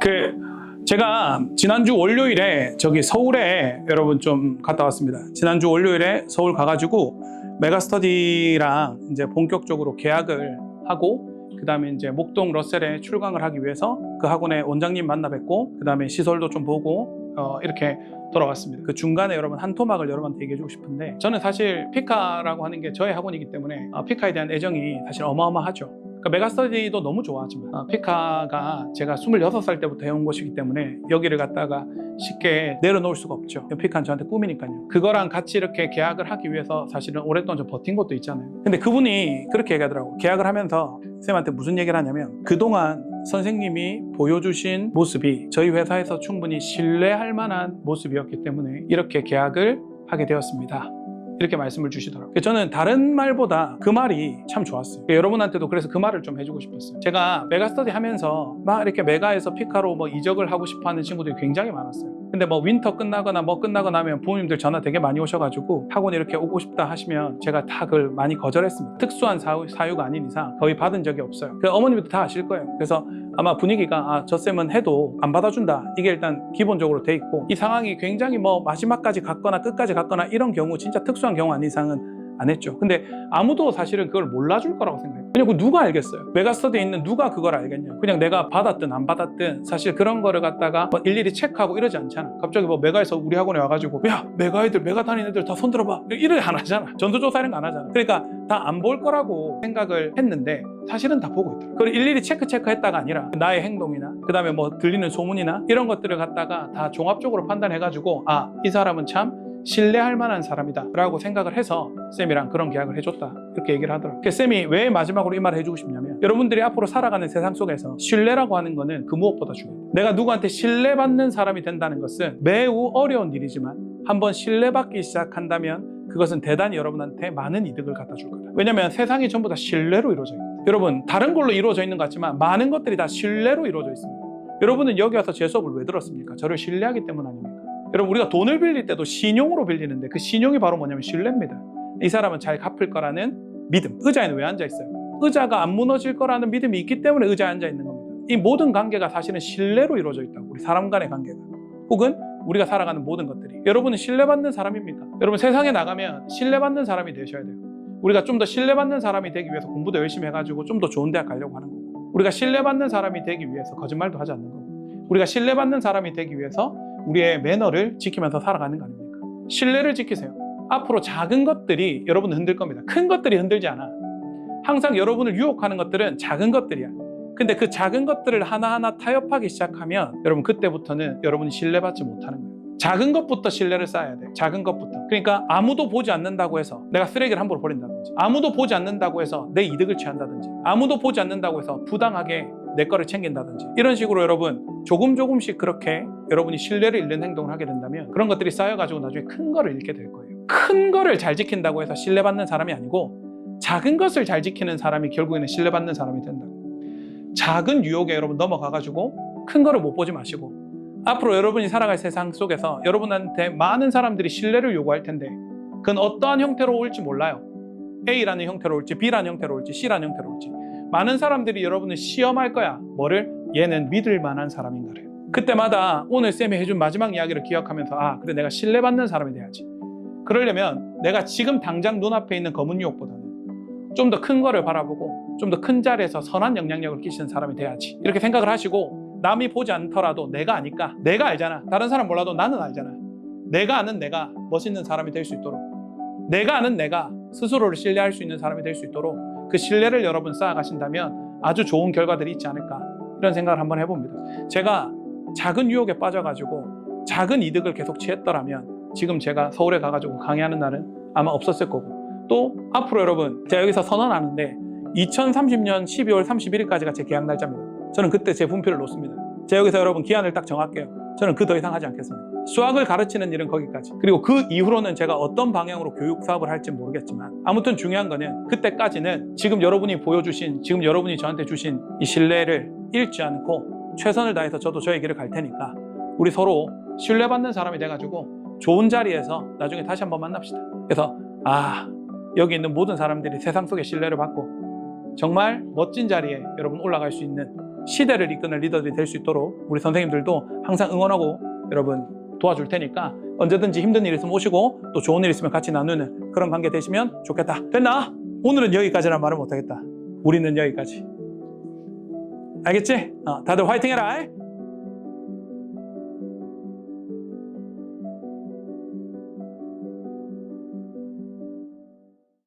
그 제가 지난주 월요일에 저기 서울에 여러분 좀 갔다 왔습니다. 지난주 월요일에 서울 가가지고 메가스터디랑 이제 본격적으로 계약을 하고 그 다음에 이제 목동 러셀에 출강을 하기 위해서 그 학원의 원장님 만나 뵙고 그 다음에 시설도 좀 보고 어, 이렇게 돌아왔습니다. 그 중간에 여러분 한 토막을 여러분한테 얘기해주고 싶은데 저는 사실 피카라고 하는 게 저의 학원이기 때문에 어, 피카에 대한 애정이 사실 어마어마하죠. 그러니까 메가스터디도 너무 좋아하지만 어, 피카가 제가 26살 때부터 해온 곳이기 때문에 여기를 갖다가 쉽게 내려놓을 수가 없죠. 피카는 저한테 꿈이니까요. 그거랑 같이 이렇게 계약을 하기 위해서 사실은 오랫동안 좀 버틴 것도 있잖아요. 근데 그분이 그렇게 얘기하더라고. 계약을 하면서 쌤한테 무슨 얘기를 하냐면 그동안 선생님이 보여주신 모습이 저희 회사에서 충분히 신뢰할 만한 모습이었기 때문에 이렇게 계약을 하게 되었습니다. 이렇게 말씀을 주시더라고요. 저는 다른 말보다 그 말이 참 좋았어요. 여러분한테도 그래서 그 말을 좀 해주고 싶었어요. 제가 메가스터디 하면서 막 이렇게 메가에서 피카로 뭐 이적을 하고 싶어 하는 친구들이 굉장히 많았어요. 근데 뭐 윈터 끝나거나 뭐 끝나거나 하면 부모님들 전화 되게 많이 오셔가지고 학원 이렇게 오고 싶다 하시면 제가 다 그걸 많이 거절했습니다. 특수한 사유, 사유가 아닌 이상 거의 받은 적이 없어요. 그 어머님도 다 아실 거예요. 그래서 아마 분위기가 아, 저 쌤은 해도 안 받아준다. 이게 일단 기본적으로 돼 있고 이 상황이 굉장히 뭐 마지막까지 갔거나 끝까지 갔거나 이런 경우 진짜 특수한 경우 아닌 이상은 안 했죠. 근데 아무도 사실은 그걸 몰라줄 거라고 생각해요. 그냥 그 누가 알겠어요? 메가스터디에 있는 누가 그걸 알겠냐? 그냥 내가 받았든 안 받았든 사실 그런 거를 갖다가 뭐 일일이 체크하고 이러지 않잖아. 갑자기 뭐 메가에서 우리 학원에 와가지고 야 메가 애들 메가 다니는 애들 다 손들어봐. 이래 안 하잖아. 전수조사 이런 거 안 하잖아. 그러니까 다 안 볼 거라고 생각을 했는데 사실은 다 보고 있더라고요. 그걸 일일이 체크 체크했다가 아니라 나의 행동이나 그 다음에 뭐 들리는 소문이나 이런 것들을 갖다가 다 종합적으로 판단해가지고 아 이 사람은 참 신뢰할 만한 사람이다 라고 생각을 해서 쌤이랑 그런 계약을 해줬다. 이렇게 얘기를 하더라고요. 그 쌤이 왜 마지막으로 이 말을 해주고 싶냐면 여러분들이 앞으로 살아가는 세상 속에서 신뢰라고 하는 거는 그 무엇보다 중요해요. 내가 누구한테 신뢰받는 사람이 된다는 것은 매우 어려운 일이지만 한번 신뢰받기 시작한다면 그것은 대단히 여러분한테 많은 이득을 갖다 줄 거다. 왜냐면 세상이 전부 다 신뢰로 이루어져 있거든요. 여러분 다른 걸로 이루어져 있는 것 같지만 많은 것들이 다 신뢰로 이루어져 있습니다. 여러분은 여기 와서 제 수업을 왜 들었습니까? 저를 신뢰하기 때문 아닙니까? 여러분 우리가 돈을 빌릴 때도 신용으로 빌리는데 그 신용이 바로 뭐냐면 신뢰입니다. 이 사람은 잘 갚을 거라는 믿음. 의자에는 왜 앉아 있어요? 의자가 안 무너질 거라는 믿음이 있기 때문에 의자에 앉아 있는 겁니다. 이 모든 관계가 사실은 신뢰로 이루어져 있다고. 우리 사람 간의 관계가. 혹은 우리가 살아가는 모든 것들이. 여러분은 신뢰받는 사람입니까? 여러분 세상에 나가면 신뢰받는 사람이 되셔야 돼요. 우리가 좀 더 신뢰받는 사람이 되기 위해서 공부도 열심히 해가지고 좀 더 좋은 대학 가려고 하는 거고. 우리가 신뢰받는 사람이 되기 위해서 거짓말도 하지 않는 거고. 우리가 신뢰받는 사람이 되기 위해서 우리의 매너를 지키면서 살아가는 거 아닙니까? 신뢰를 지키세요. 앞으로 작은 것들이 여러분을 흔들 겁니다. 큰 것들이 흔들지 않아. 항상 여러분을 유혹하는 것들은 작은 것들이야. 근데 그 작은 것들을 하나하나 타협하기 시작하면 여러분 그때부터는 여러분이 신뢰받지 못하는 거예요. 작은 것부터 신뢰를 쌓아야 돼. 작은 것부터. 그러니까 아무도 보지 않는다고 해서 내가 쓰레기를 함부로 버린다든지 아무도 보지 않는다고 해서 내 이득을 취한다든지 아무도 보지 않는다고 해서 부당하게 내 거를 챙긴다든지 이런 식으로 여러분 조금 조금씩 그렇게 여러분이 신뢰를 잃는 행동을 하게 된다면 그런 것들이 쌓여가지고 나중에 큰 거를 잃게 될 거예요. 큰 거를 잘 지킨다고 해서 신뢰받는 사람이 아니고 작은 것을 잘 지키는 사람이 결국에는 신뢰받는 사람이 된다고. 작은 유혹에 여러분 넘어가가지고 큰 거를 못 보지 마시고 앞으로 여러분이 살아갈 세상 속에서 여러분한테 많은 사람들이 신뢰를 요구할 텐데 그건 어떠한 형태로 올지 몰라요. A라는 형태로 올지 B라는 형태로 올지 C라는 형태로 올지 많은 사람들이 여러분을 시험할 거야. 뭐를? 얘는 믿을 만한 사람인가를. 그때마다 오늘 쌤이 해준 마지막 이야기를 기억하면서 아 그래 내가 신뢰받는 사람이 돼야지. 그러려면 내가 지금 당장 눈앞에 있는 검은 유혹보다는 좀 더 큰 거를 바라보고 좀 더 큰 자리에서 선한 영향력을 끼치는 사람이 돼야지. 이렇게 생각을 하시고 남이 보지 않더라도 내가 아니까 내가 알잖아. 다른 사람 몰라도 나는 알잖아. 내가 아는 내가 멋있는 사람이 될 수 있도록 내가 아는 내가 스스로를 신뢰할 수 있는 사람이 될 수 있도록 그 신뢰를 여러분 쌓아가신다면 아주 좋은 결과들이 있지 않을까 이런 생각을 한번 해봅니다. 제가 작은 유혹에 빠져가지고 작은 이득을 계속 취했더라면 지금 제가 서울에 가가지고 강의하는 날은 아마 없었을 거고 또 앞으로 여러분 제가 여기서 선언하는데 2030년 12월 31일까지가 제 계약 날짜입니다. 저는 그때 제 분표를 놓습니다. 제가 여기서 여러분 기한을 딱 정할게요. 저는 그 더 이상 하지 않겠습니다. 수학을 가르치는 일은 거기까지. 그리고 그 이후로는 제가 어떤 방향으로 교육 사업을 할지 모르겠지만 아무튼 중요한 거는 그때까지는 지금 여러분이 보여주신 지금 여러분이 저한테 주신 이 신뢰를 잃지 않고 최선을 다해서 저도 저의 길을 갈 테니까 우리 서로 신뢰받는 사람이 돼가지고 좋은 자리에서 나중에 다시 한번 만납시다. 그래서 아 여기 있는 모든 사람들이 세상 속에 신뢰를 받고 정말 멋진 자리에 여러분 올라갈 수 있는 시대를 이끄는 리더들이 될 수 있도록 우리 선생님들도 항상 응원하고 여러분 도와줄 테니까 언제든지 힘든 일 있으면 오시고 또 좋은 일 있으면 같이 나누는 그런 관계 되시면 좋겠다. 됐나? 오늘은 여기까지란 말을 못하겠다. 우리는 여기까지. 알겠지? 어, 다들 화이팅 해라.